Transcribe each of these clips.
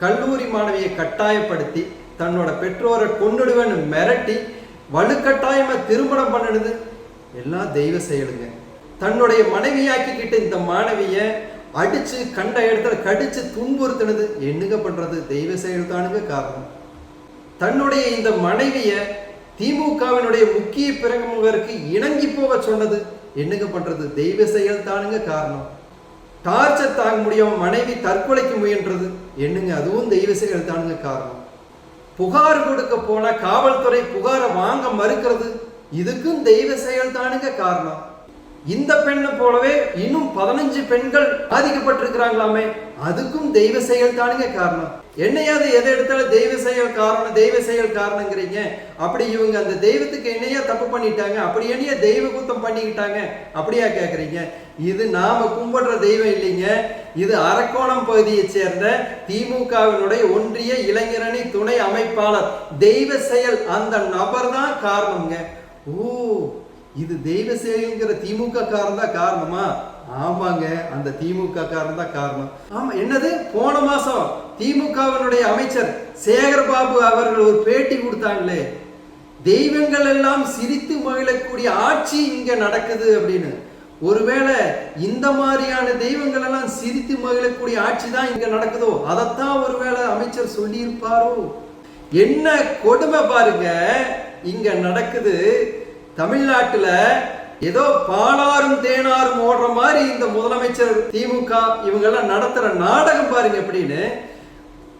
கல்லூரி மாணவியை கட்டாயப்படுத்தி தன்னோட பெற்றோரை கொண்டுடுவேன்னு மிரட்டி வலுக்கட்டாயமா திருமணம் பண்ணிடுது. எல்லாம் தெய்வ செயலுங்க. தன்னுடைய மனைவியாக்கிக்கிட்ட இந்த மாணவிய அடிச்சு கண்ட இடத்துல கடிச்சு துன்புறுத்தினது என்னங்க பண்றது? தெய்வ செயல் தானுங்க காரணம். தன்னுடைய இந்த மனைவிய திமுகவினுடைய முக்கிய பிரமுகருக்கு இணங்கி போக சொன்னது என்னங்க பண்றது? தெய்வ செயல் தானுங்க காரணம். டார்ச்சர் தாங்க முடியாமல் மனைவி தற்கொலைக்கு முயன்றது. என்னங்க அதுவும் தெய்வ செயல் தானுங்க காரணம். புகார் கொடுக்க போனால் காவல்துறை புகாரை வாங்க மறுக்கிறது. இதுக்கும் தெய்வ செயல் தானுங்க காரணம். இந்த பெண்ணை போலவே இன்னும் பதினஞ்சு பெண்கள் பாதிக்கப்பட்டிருக்கிறாங்களாமே. அதுக்கும் தெய்வ செயல் தானுங்க காரணம். என்னையாவது எதை எடுத்தாலும் தெய்வ செயல் காரணம் தெய்வ செயல் காரணங்கிறீங்க. அப்படி இவங்க அந்த தெய்வத்துக்கு என்னையா தப்பு பண்ணிட்டாங்க? அப்படி என்னையா தெய்வ குத்தம் பண்ணிக்கிட்டாங்க? அப்படியா கேக்குறீங்க. இது நாம கும்பிடுற தெய்வம் இல்லைங்க. இது அரக்கோணம் பகுதியை சேர்ந்த திமுகவினுடைய ஒன்றிய இளைஞரணி துணை அமைப்பாளர். தெய்வ செயல் அந்த நபர் தான் காரணம்ங்க. ஓ இது தெய்வ சேவைங்கிற திமுக காரணம் தான் காரணமா? ஆமாங்க அந்த திமுக காரணம் தான் காரணம். ஆமா என்னது? போன மாசம் திமுகவினுடைய அமைச்சர் சேகர் பாபு அவர்கள் ஒரு பேட்டி கொடுத்தாங்களே. தெய்வங்கள் எல்லாம் சிரித்து மகிழக்கூடிய ஆட்சி இங்க நடக்குது அப்படின்னு. ஒருவேளை இந்த மாதிரியான தெய்வங்கள் எல்லாம் சிரித்து மகிழக்கூடிய ஆட்சி தான் இங்க நடக்குதோ? அதைத்தான் ஒருவேளை அமைச்சர் சொல்லியிருப்பாரோ? என்ன கொடுமை பாருங்க. இங்க நடக்குது தமிழ்நாட்டில் ஏதோ பாலாரும் தேனாரும் ஓடுற மாதிரி இந்த முதலமைச்சர் திமுக இவங்கெல்லாம் நடத்துற நாடகம் பாருங்க அப்படின்னு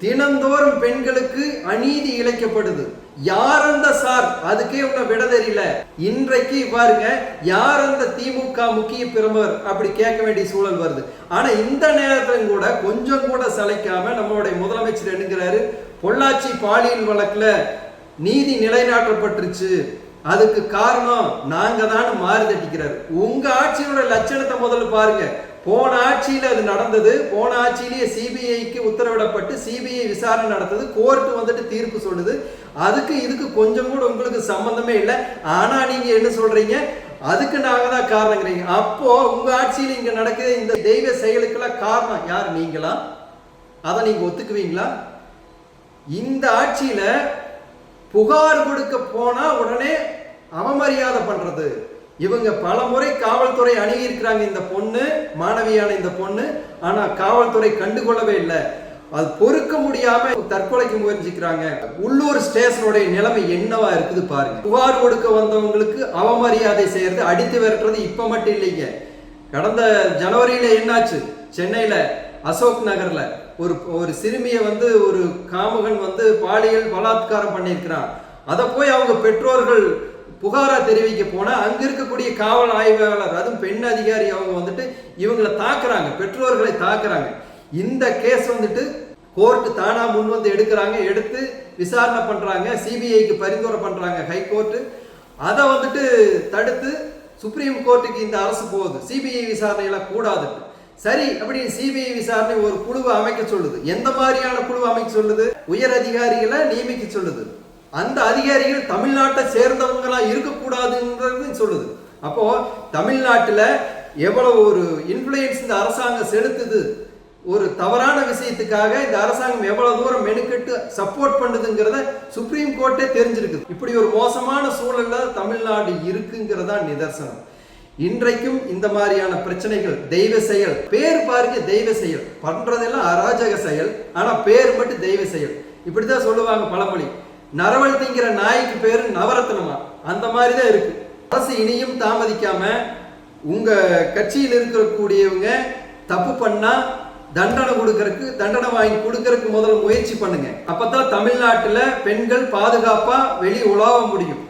தினந்தோறும் பெண்களுக்கு அநீதி இழைக்கப்படுது. யார் அந்த சார்? அதுக்கே உன்னை விட தெரியல. இன்றைக்கு பாருங்க யார் அந்த திமுக முக்கிய பிரமர் அப்படி கேட்க வேண்டிய சூழல் வருது. ஆனா இந்த நேரத்திலும் கூட கொஞ்சம் கூட சளைக்காம நம்மளுடைய முதலமைச்சர் என்னங்கிறாரு? பொள்ளாச்சி பாலியல் வழக்குல நீதி நிலைநாட்டப்பட்டுருச்சு. அதுக்கு காரணம் நாங்க தான் மாறு தட்டிக்கிறார். உங்க ஆட்சியோட லட்சணத்தை முதல்ல பாருங்க. போன ஆட்சியில் அது நடந்தது. போன ஆட்சியிலேயே சிபிஐக்கு உத்தரவிடப்பட்டு சிபிஐ விசாரணை நடத்தது. கோர்ட்டு வந்துட்டு தீர்ப்பு சொல்லுது. அதுக்கு இதுக்கு கொஞ்சம் கூட உங்களுக்கு சம்பந்தமே இல்லை. ஆனா நீங்க என்ன சொல்றீங்க? அதுக்கு நாங்க தான் காரணங்கிறீங்க. அப்போ உங்க ஆட்சியில் இங்க நடக்கிற இந்த தெய்வ செயலுக்கெல்லாம் காரணம் யார்? நீங்களா? அதை நீங்க ஒத்துக்குவீங்களா? இந்த ஆட்சியில புகார் கொடுக்க போனா உடனே அவமரியாதை பண்றது. இவங்க பல முறை காவல்துறை அணுகி இருக்கிறாங்க இந்த பொண்ணு மாணவியான இந்த பொண்ணு ஆனா காவல்துறை கண்டுகொள்ளவே இல்லை. அது பொறுக்க முடியாம தற்கொலைக்கு முயற்சிக்கிறாங்க. உள்ளூர் ஸ்டேஷனுடைய நிலைமை என்னவா இருக்குது பாருங்க. புகார் கொடுக்க வந்தவங்களுக்கு அவமரியாதை செய்யறது அடித்து விரட்டுறது இப்ப மட்டும் இல்லைங்க. கடந்த ஜனவரியில என்னாச்சு? சென்னையில அசோக் நகர்ல. ஒரு ஒரு சிறுமியை வந்து ஒரு காமகன் வந்து பாலியல் பலாத்காரம் பண்ணியிருக்கிறான். அதை போய் அவங்க பெற்றோர்கள் புகாரா தெரிவிக்க போனா அங்க இருக்கக்கூடிய காவல் ஆய்வாளர் அதுவும் பெண் அதிகாரி அவங்க வந்துட்டு இவங்களை தாக்குறாங்க பெற்றோர்களை தாக்குறாங்க. இந்த கேஸ் வந்துட்டு கோர்ட்டு தானா முன் வந்து எடுக்கிறாங்க எடுத்து விசாரணை பண்றாங்க சிபிஐக்கு பரிந்துரை பண்றாங்க ஹைகோர்ட்டு அதை வந்துட்டு தடுத்து சுப்ரீம் கோர்ட்டுக்கு இந்த அரசு போகுது. சிபிஐ விசாரணை கூடாது சரி அப்படி சிபிஐ விசாரணை ஒரு குழுவை அமைக்க சொல்லுது. எந்த மாதிரியான குழுவை அமைக்க சொல்லுது? உயர் அதிகாரிகளை நியமிக்க சொல்லுது. அந்த அதிகாரிகள் தமிழ்நாட்டை சேர்ந்தவங்களா இருக்கக்கூடாதுன்றது சொல்லுது. அப்போ தமிழ்நாட்டுல எவ்வளவு ஒரு இன்ஃப்ளூயன்ஸ் இந்த அரசாங்கம் செலுத்துது? ஒரு தவறான விஷயத்துக்காக இந்த அரசாங்கம் எவ்வளவு தூரம் மெனுக்கெட்டு சப்போர்ட் பண்ணுதுங்கிறத சுப்ரீம் கோர்ட்டே தெரிஞ்சிருக்குது. இப்படி ஒரு மோசமான சூழல்ல தமிழ்நாடு இருக்குங்கிறதா நிதர்சனம். இன்றைக்கும் இந்த மாதிரியான பிரச்சனைகள் தெய்வ செயல் பேர் பாருங்க தெய்வ செயல். பண்றதெல்லாம் அராஜக செயல் ஆனா பேர் மட்டும் தெய்வ செயல். இப்படிதான் சொல்லுவாங்க பழமொழி. நரவல் திங்கிற நாய்க்கு பேரு நவரத்னமா? அந்த மாதிரி தான் இருக்கு. அரசு இனியும் தாமதிக்காம உங்க கட்சியில் இருக்கக்கூடியவங்க தப்பு பண்ணா தண்டனை கொடுக்கறதுக்கு தண்டனை வாங்கி கொடுக்கறதுக்கு முதல்ல முயற்சி பண்ணுங்க. அப்பதான் தமிழ்நாட்டுல பெண்கள் பாதுகாப்பா வெளியே உலாவ முடியும்.